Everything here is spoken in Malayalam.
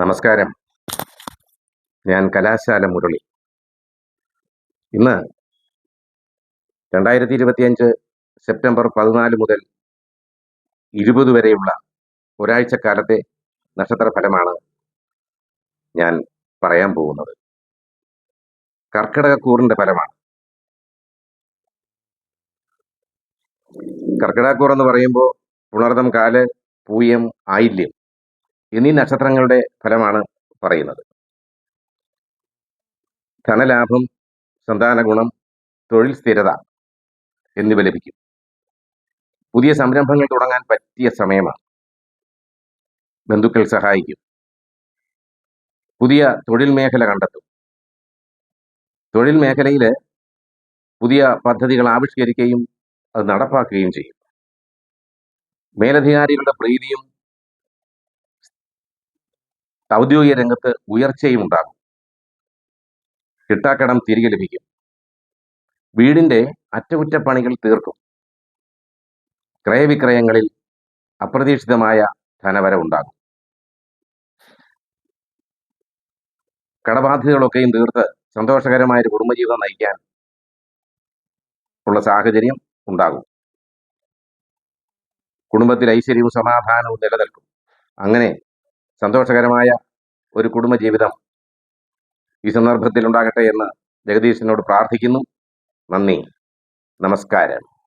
നമസ്കാരം. ഞാൻ കലാശാല മുരളി. ഇന്ന് രണ്ടായിരത്തി ഇരുപത്തിയഞ്ച് സെപ്റ്റംബർ പതിനാല് മുതൽ ഇരുപത് വരെയുള്ള ഒരാഴ്ചക്കാലത്തെ നക്ഷത്ര ഫലമാണ് ഞാൻ പറയാൻ പോകുന്നത്. കർക്കിടകക്കൂറിന്റെ ഫലമാണ്. കർക്കിടകക്കൂർ എന്ന് പറയുമ്പോൾ പുണർദം കാൽ പൂയം ആയില്യം. എന്നീ നക്ഷത്രങ്ങളുടെ ഫലമാണ് പറയുന്നത്. ധനലാഭം സന്താന ഗുണം തൊഴിൽ സ്ഥിരത എന്നിവ ലഭിക്കും. പുതിയ സംരംഭങ്ങൾ തുടങ്ങാൻ പറ്റിയ സമയമാണ്. ബന്ധുക്കൾ സഹായിക്കും. പുതിയ തൊഴിൽ മേഖല കണ്ടെത്തും. തൊഴിൽ മേഖലയിൽ പുതിയ പദ്ധതികൾ ആവിഷ്കരിക്കുകയും അത് നടപ്പാക്കുകയും ചെയ്യും. മേലധികാരികളുടെ പ്രീതിയും ഔദ്യോഗിക രംഗത്ത് ഉയർച്ചയും ഉണ്ടാകും. കിട്ടാക്കടം തിരികെ ലഭിക്കും. വീടിന്റെ അറ്റകുറ്റപ്പണികൾ തീർക്കും. ക്രയവിക്രയങ്ങളിൽ അപ്രതീക്ഷിതമായ ധനവരവുണ്ടാകും കടബാധ്യതകളൊക്കെയും തീർത്ത് സന്തോഷകരമായ ഒരു കുടുംബജീവിതം നയിക്കാൻ ഉള്ള സാഹചര്യം ഉണ്ടാകും. കുടുംബത്തിൽ ഐശ്വര്യവും സമാധാനവും നിലനിൽക്കും. അങ്ങനെ സന്തോഷകരമായ ഒരു കുടുംബജീവിതം ഈ സന്ദർഭത്തിൽ ഉണ്ടാകട്ടെ എന്ന് ജഗദീശനോട് പ്രാർത്ഥിക്കുന്നു. നന്ദി. നമസ്കാരം.